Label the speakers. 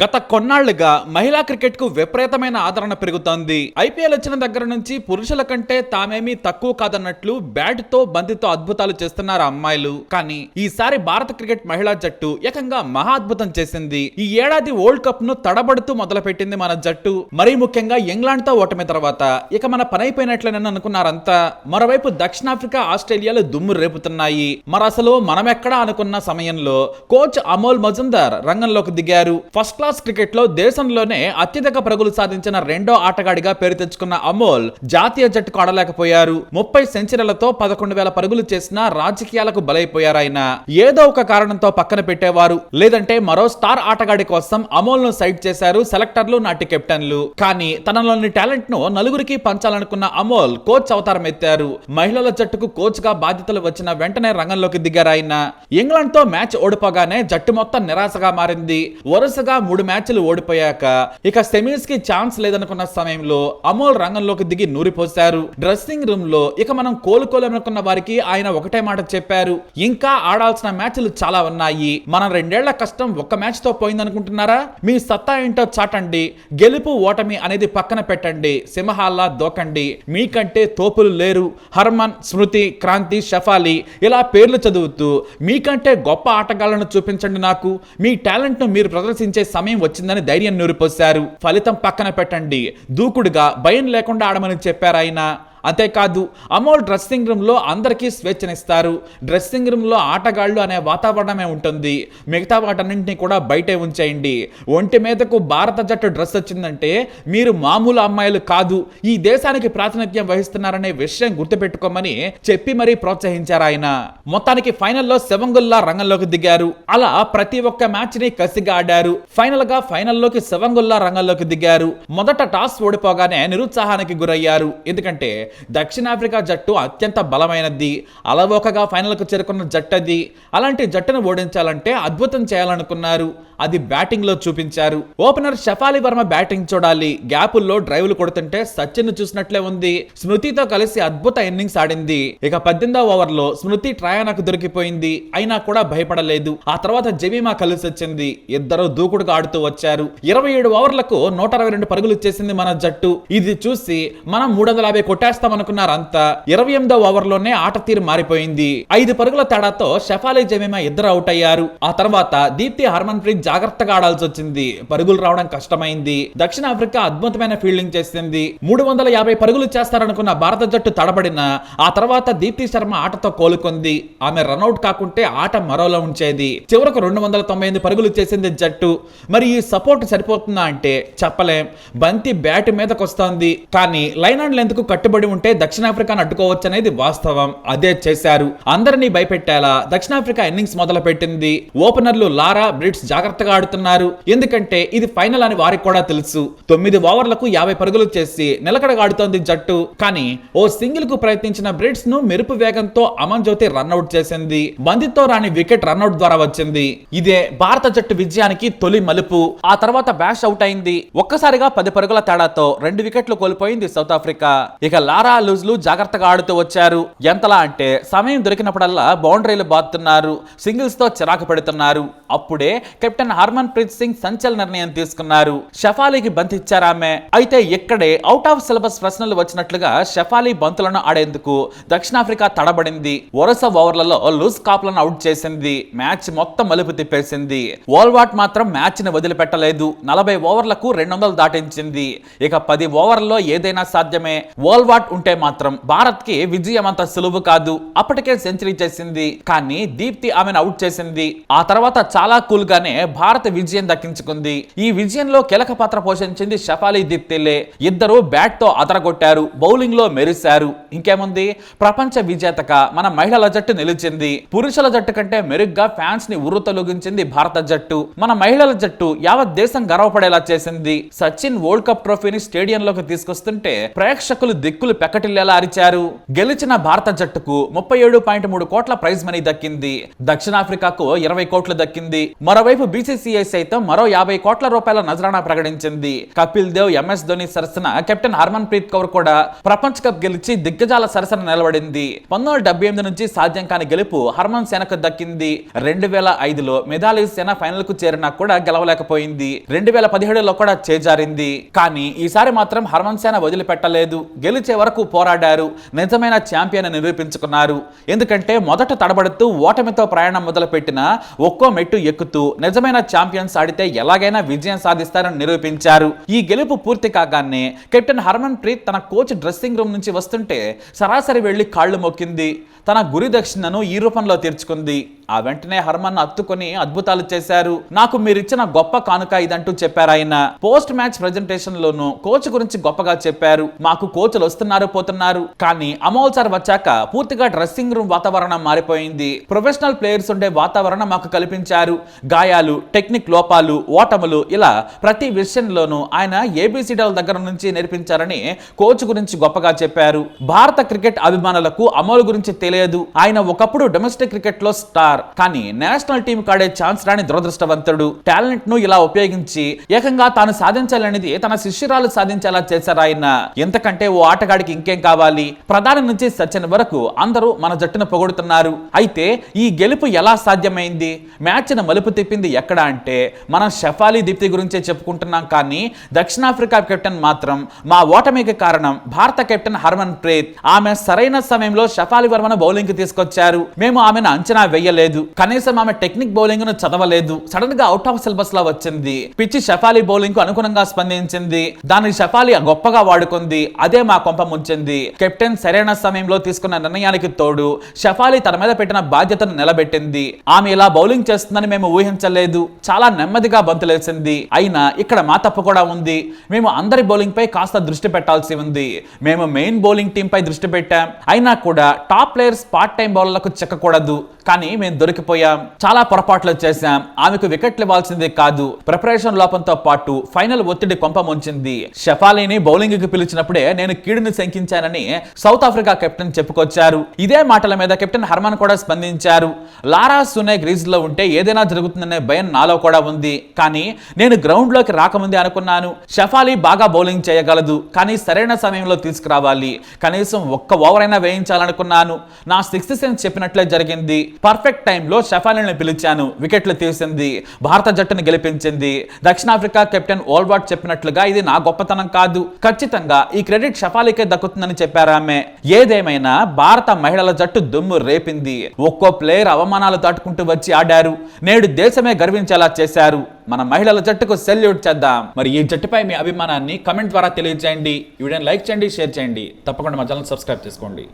Speaker 1: గత కొన్నాళ్ళుగా మహిళా క్రికెట్కు విపరీతమైన ఆదరణ పెరుగుతోంది. ఐపీఎల్ వచ్చిన దగ్గర నుంచి పురుషుల కంటే తామేమీ తక్కువ కాదన్నట్లు బ్యాట్తో బంతితో అద్భుతాలు చేస్తున్నారు అమ్మాయిలు. కానీ ఈసారి భారత క్రికెట్ మహిళా జట్టు ఏకంగా మహా అద్భుతం చేసింది. ఈ ఏడాది వరల్డ్ కప్ను తడబడుతూ మొదలుపెట్టింది మన జట్టు. మరీ ముఖ్యంగా ఇంగ్లాండ్తో ఓటమి తర్వాత. ఇక మన పనైపోయినట్లేనని అనుకున్నారంతా. మరోవైపు దక్షిణాఫ్రికా ఆస్ట్రేలియాలు దుమ్ము రేపుతున్నాయి. మరి అసలు మనమెక్కడా అనుకున్న సమయంలో కోచ్ అమోల్ మజుందార్ రంగంలోకి దిగారు. ఫస్ట్ క్లాస్ క్రికెట్లో దేశంలోనే అత్యధిక పరుగులు సాధించిన రెండో ఆటగాడిగా పేరు తెచ్చుకున్న అమోల్ జాతీయ జట్టుకు ఆడలేకపోయారు. ముప్పై సెంచరీలతో పదకొండు వేల పరుగులు చేసిన రాజకీయాలకు బలైపోయారు ఆయన. ఏదో ఒక కారణంతో పక్కన పెట్టేవారు. లేదంటే మరో స్టార్ ఆటగాడి కోసం అమోల్ను సైడ్ చేశారు సెలెక్టర్లు నాటి కెప్టెన్లు. కానీ తనలోని టాలెంట్ను నలుగురికి పంచాలనుకున్న అమోల్ కోచ్ అవతారం ఎత్తారు. మహిళల జట్టుకు కోచ్గా బాధ్యతలు వచ్చిన వెంటనే రంగంలోకి దిగారు ఆయన. ఇంగ్లాండ్తో మ్యాచ్ ఓడిపోగానే జట్టు మొత్తం నిరాశగా మారింది. వరుసగా మూడు మ్యాచ్లు ఓడిపోయాక ఇక సెమీస్కి ఛాన్స్ లేదనుకున్న సమయంలో అమోల్ రంగంలోకి దిగి నూరిపోశారు. డ్రెస్సింగ్ రూమ్లో ఇక మనం కోలుకోలేమనుకున్న వారికి ఆయన ఒకటే మాట చెప్పారు. ఇంకా ఆడాల్సిన మ్యాచ్లు చాలా ఉన్నాయి. మన రెండేళ్ళ కష్టం ఒక్క మ్యాచ్తో పోయిందనుకుంటున్నారా? మీ సత్తా ఏంటో చాటండి. గెలుపు ఓటమి అనేది పక్కన పెట్టండి. సింహాల్లా దోకండి. మీకంటే తోపులు లేరు. హర్మన్ స్మృతి క్రాంతి షఫాలి ఇలా పేర్లు చదువుతూ మీకంటే గొప్ప ఆటగాళ్ళను చూపించండి నాకు. మీ టాలెంట్ను మీరు ప్రదర్శించే సమయం వచ్చిందని ధైర్యం నూరిపోశారు ఫలితం పక్కన పెట్టండి. దూకుడుగా భయం లేకుండా ఆడమని చెప్పారు ఆయన. అంతేకాదు అమోల్ డ్రెస్సింగ్ రూమ్లో అందరికీ స్వేచ్ఛనిస్తారు. డ్రెస్సింగ్ రూమ్లో ఆటగాళ్ళు అనే వాతావరణమే ఉంటుంది. మిగతా వాటన్నింటినీ కూడా బయటే ఉంచేయండి. ఒంటి మీదకు భారత జట్టు డ్రెస్ వచ్చిందంటే మీరు మామూలు అమ్మాయిలు కాదు. ఈ దేశానికి ప్రాతినిధ్యం వహిస్తున్నారనే విషయం గుర్తుపెట్టుకోమని చెప్పి మరీ ప్రోత్సహించారు ఆయన. మొత్తానికి ఫైనల్లో శివంగుల్లా రంగంలోకి దిగారు. అలా ప్రతి ఒక్క మ్యాచ్ని కసిగా ఆడారు. ఫైనల్గా ఫైనల్లోకి శివంగుల్లా రంగంలోకి దిగారు. మొదట టాస్ ఓడిపోగానే నిరుత్సాహానికి గురయ్యారు. ఎందుకంటే దక్షిణాఫ్రికా జట్టు అత్యంత బలమైనది. అలవోకగా ఫైనల్కు చేరుకున్న జట్టు అది అలాంటి జట్టును ఓడించాలంటే అద్భుతం చేయాలనుకున్నారు. అది బ్యాటింగ్లో చూపించారు. ఓపెనర్ షఫాలి వర్మ బ్యాటింగ్ చూడాలి. గ్యాపుల్లో డ్రైవ్లు కొడుతుంటే సచిన్ చూసినట్లే ఉంది. స్మృతితో కలిసి అద్భుత ఇన్నింగ్స్ ఆడింది. ఇక పద్దెనిమిదవ ఓవర్లో స్మృతి ట్రయానాకు దొరికిపోయింది. అయినా కూడా భయపడలేదు. ఆ తర్వాత జమీమా కలిసి వచ్చింది. ఇద్దరు దూకుడుగా ఆడుతూ వచ్చారు. ఇరవై ఏడు ఓవర్లకు నూట అరవై రెండు పరుగులు చేసింది మన జట్టు. ఇది చూసి మనం మూడు వందల యాభై చేస్తామనుకున్నారు అంతా ఇరవై ఎనిమిదో ఓవర్లోనే ఆట తీరు మారిపోయింది. ఐదు పరుగుల తేడాతో షఫాలి జమీమా ఇద్దరు అవుట్ అయ్యారు ఆ తర్వాత దీప్తి హర్మన్ ప్రీత్ జాగ్రత్తగా ఆడాల్సి వచ్చింది. పరుగులు రావడం కష్టమైంది. దక్షిణాఫ్రికా అద్భుతమైన ఫీల్డింగ్ చేసింది. మూడు వందల యాభై పరుగులు చేస్తారనుకున్న భారత జట్టు తడబడిన ఆ తర్వాత దీప్తి శర్మ ఆటతో కోలుకుంది. ఆమె రన్అట్ కాకుంటే ఆట మరోలా ఉంచేది. చివరకు రెండు వందల తొంభై ఎనిమిది పరుగులు చేసింది జట్టు. మరి ఈ సపోర్ట్ సరిపోతుందా అంటే చెప్పలేం. బంతి బ్యాట్ మీదకొస్తోంది. కానీ లైన్ అండ్ లెంత్కు కట్టుబడి ఉంటే దక్షిణాఫ్రికాను అడ్డుకోవచ్చు అనేది వాస్తవం. అదే చేశారు. అందరినీ భయపెట్టేలా దక్షిణాఫ్రికా ఇన్నింగ్స్ మొదలు పెట్టింది ఓపెనర్లు లారా బ్రిట్స్ జాగ్రత్తగా ఆడుతున్నారు. ఎందుకంటే ఇది ఫైనల్ అని వారికి కూడా తెలుసు. తొమ్మిది ఓవర్లకు యాభై పరుగులు చేసి నిలకడగా ఆడుతోంది జట్టు. కానీ ఓ సింగిల్కు ప్రయత్నించిన బ్రిట్స్ను మెరుపు వేగంతో అమన్ జ్యోతి రన్అట్ చేసింది. బంతితో రాని వికెట్ రన్అట్ ద్వారా వచ్చింది. ఇదే భారత జట్టు విజయానికి తొలి మలుపు. ఆ తర్వాత బ్యాష్ అవుట్ అయింది. ఒక్కసారిగా పది పరుగుల తేడాతో రెండు వికెట్లు కోల్పోయింది సౌత్ ఆఫ్రికా ఇక లారా లూజ్లు జాగ్రత్తగా ఆడుతూ వచ్చారు. ఎంతలా అంటే సమయం దొరికినప్పుడల్లా బౌండరీలు బాతున్నారు సింగిల్స్తో చిరాకు పెడుతున్నారు. అప్పుడే కెప్టెన్ హర్మన్ ప్రీత్ సింగ్ సంచలన నిర్ణయం తీసుకున్నారు. షఫాలీకి బంతి ఇచ్చారామె అయితే ఇక్కడే అవుట్ ఆఫ్ సిలబస్ ప్రశ్నలు వచ్చినట్లుగా షఫాలీ బంతులను ఆడేందుకు దక్షిణాఫ్రికా తడబడింది. వరుస ఓవర్లలో లూజ్ కాప్లను అవుట్ చేసింది. మ్యాచ్ మొత్తం మలుపు తిప్పేసింది. వాల్వాట్ మాత్రం మ్యాచ్ని వదిలిపెట్టలేదు. నలభై ఓవర్లకు రెండు వందలు దాటించింది. ఇక పది ఓవర్లలో ఏదైనా సాధ్యమే. వాల్వాట్ ఉంటే మాత్రం భారత్కి విజయం అంత సులువు కాదు. అప్పటికే సెంచరీ చేసింది. కానీ దీప్తి ఆమెను అవుట్ చేసింది. ఆ తర్వాత చాలా కూల్ గానే భారత్ విజయం దక్కించుకుంది. ఈ విజయంలో కీలక పాత్ర పోషించింది షఫాలి దీప్తిలే. ఇద్దరు బ్యాట్తో అదరగొట్టారు. బౌలింగ్లో మెరిశారు. ఇంకేముంది? ప్రపంచ విజేతగా మన మహిళల జట్టు నిలిచింది. పురుషుల జట్టు కంటే మెరుగ్గా ఫ్యాన్స్ని ఉర్రుతొలగించింది భారత జట్టు. మన మహిళల జట్టు యావత్ దేశం గర్వపడేలా చేసింది. సచిన్ వరల్డ్ కప్ ట్రోఫీని స్టేడియంలోకి తీసుకొస్తుంటే ప్రేక్షకులు దిక్కులు మైకులు పెక్కటిల్లేలా అరిచారు? గెలిచిన భారత జట్టుకు ముప్పై ఏడు పాయింట్ మూడు కోట్ల ప్రైజ్ మనీ దక్కింది. దక్షిణాఫ్రికాకు ఇరవై కోట్లు దక్కింది. మరోవైపు బీసీసీఐ సైతం మరో యాభై కోట్ల రూపాయల నజరానా ప్రకటించింది. కపిల్ దేవ్ ఎంఎస్ ధోని సరసన కెప్టెన్ హర్మన్ ప్రీత్ కౌర్ కూడా ప్రపంచ కప్ గెలిచి దిగ్గజాల సరసన నిలబడింది. పంతొమ్మిది వందల డెబ్బై ఎనిమిది నుంచి సాధ్యం కాని గెలుపు హర్మన్ సేనకు దక్కింది. రెండు వేల ఐదులో మెదాలి సేన ఫైనల్కు చేరినా కూడా గెలవలేకపోయింది. రెండు వేల పదిహేడులో కూడా చేజారింది. కానీ ఈసారి మాత్రం హర్మన్ సేన వదిలిపెట్టలేదు. గెలిచే వరకు పోరాడారు. నిజమైన ఛాంపియన్ నిరూపించుకున్నారు. ఎందుకంటే మొదట తడబడుతూ ఓటమితో ప్రయాణం మొదలుపెట్టిన ఒక్కో మెట్టు ఎక్కుతూ నిజమైన ఛాంపియన్స్ ఆడితే ఎలాగైనా విజయం సాధిస్తారని నిరూపించారు. ఈ గెలుపు పూర్తి కాగానే కెప్టెన్ హర్మన్ ప్రీత్ తన కోచ్ డ్రెస్సింగ్ రూమ్ నుంచి వస్తుంటే సరాసరి వెళ్ళి కాళ్ళు మొక్కింది. తన గురి దక్షిణను ఈ రూపంలో తీర్చుకుంది. ఆ వెంటనే హర్మన్ అత్తుకొని అద్భుతాలు చేశారు. నాకు మీరిచ్చిన గొప్ప కానుక ఇదంటూ చెప్పారు ఆయన. పోస్ట్ మ్యాచ్ ప్రెజెంటేషన్ లోను కోచ్ గురించి గొప్పగా చెప్పారు. మాకు కోచ్లు వస్తున్నారు పోతున్నారు. కానీ అమోల్ సార్ వచ్చాక పూర్తిగా డ్రెస్సింగ్ రూమ్ వాతావరణం మారిపోయింది. ప్రొఫెషనల్ ప్లేయర్స్ ఉండే వాతావరణం మాకు కల్పించారు. గాయాలు టెక్నిక్ లోపాలు ఓటములు ఇలా ప్రతి విషయంలోనూ ఆయన ఏబిసిడల దగ్గర నుంచి నేర్పించారని కోచ్ గురించి గొప్పగా చెప్పారు. భారత క్రికెట్ అభిమానులకు అమోల్ గురించి చేయలేదు ఆయన ఒకప్పుడు డొమెస్టిక్ క్రికెట్లో స్టార్ కానీ నేషనల్ టీం కాడే ఛాన్స్ రాని దురదృష్టవంతుడు. టాలెంట్ను ఇలా ఉపయోగించి ఏకంగా తాను సాధించాలనేది తన శిష్యురాలు సాధించేలా చేశారు ఆయన? ఎంతకంటే ఓ ఆటగాడికి ఇంకేం కావాలి? ప్రధాని నుంచి సచిన్ వరకు అందరూ మన జట్టును పొగుడుతున్నారు. అయితే ఈ గెలుపు ఎలా సాధ్యమైంది? మ్యాచ్ మలుపు తిప్పింది ఎక్కడ అంటే మనం షఫాలి దీప్తి గురించే చెప్పుకుంటున్నాం కానీ దక్షిణాఫ్రికా కెప్టెన్ మాత్రం మా ఓటమికి కారణం భారత కెప్టెన్ హర్మన్ ప్రీత్ ఆమె సరైన సమయంలో షఫాలి వర్మను బౌలింగ్కి తీసుకొచ్చారు. మేము ఆమెను అంచనా వేయలేదు. కనీసం ఆమె టెక్నిక్ బౌలింగ్ను చదవలేదు. సడన్గా అవుట్ ఆఫ్ సిలబస్ లా వచ్చింది. పిచ్చి షఫాలి బౌలింగ్కు అనుగుణంగా స్పందించింది. దాన్ని షఫాలి గొప్పగా వాడుకుంది. అదే మా కొంప ముంచింది. కెప్టెన్ సరైన సమయంలో తీసుకున్న నిర్ణయానికి తోడు షఫాలి తన మీద పెట్టిన బాధ్యతను నిలబెట్టింది. ఆమె ఇలా బౌలింగ్ చేస్తుందని మేము ఊహించలేదు. చాలా నెమ్మదిగా బంతులేసింది అయినా ఇక్కడ మా తప్పు కూడా ఉంది. మేము అందరి బౌలింగ్ పై కాస్త దృష్టి పెట్టాల్సి ఉంది. మేము మెయిన్ బౌలింగ్ టీం పై దృష్టి పెట్టాం. అయినా కూడా టాప్ ప్లేయర్స్ పార్ట్ టైం బౌలర్లకు చెక్కకూడదు. కానీ మేము దొరికిపోయాం. చాలా పొరపాట్లు చేశాం. ఆమెకు వికెట్లు ఇవ్వాల్సింది కాదు. ప్రిపరేషన్ లోపంతో పాటు ఫైనల్ ఒత్తిడి కొంప ముంచింది. షఫాలీని బౌలింగ్కి పిలిచినప్పుడే నేను కీడుని శంకించానని సౌత్ ఆఫ్రికా కెప్టెన్ చెప్పుకొచ్చారు. ఇదే మాటల మీద కెప్టెన్ హర్మన్ కూడా స్పందించారు. లారా సునే గ్రీజ్లో ఉంటే ఏదైనా జరుగుతుందనే భయం నాలో కూడా ఉంది. కానీ నేను గ్రౌండ్లోకి రాకముందే అనుకున్నాను. షఫాలి బాగా బౌలింగ్ చేయగలదు. కానీ సరైన సమయంలో తీసుకురావాలి. కనీసం ఒక్క ఓవర్ అయినా వేయించాలనుకున్నాను. నా సిక్స్త్ సెన్స్ చెప్పినట్లే జరిగింది. పర్ఫెక్ట్ టైంలో షఫాలిని పిలిచాను. వికెట్లు తీసింది. భారత జట్టును గెలిపించింది. దక్షిణాఫ్రికా కెప్టెన్ ఓల్వాట్ చెప్పినట్లుగా ఇది నా గొప్పతనం కాదు. ఖచ్చితంగా ఈ క్రెడిట్ షఫాలికే దక్కుతుందని చెప్పారు ఆమె. ఏదేమైనా భారత మహిళల జట్టు దుమ్ము రేపింది. ఒక్కో ప్లేయర్ అవమానాలు దాటుకుంటూ వచ్చి ఆడారు. నేడు దేశమే గర్వించేలా చేశారు. మన మహిళల జట్టుకు సెల్యూట్ చేద్దాం. మరి ఈ జట్టుపై మీ అభిమానాన్ని కమెంట్ ద్వారా తెలియజేయండి ఈ వీడియోని లైక్ చేయండి షేర్ చేయండి. తప్పకుండా మా ఛానల్ సబ్స్క్రైబ్ చేసుకోండి.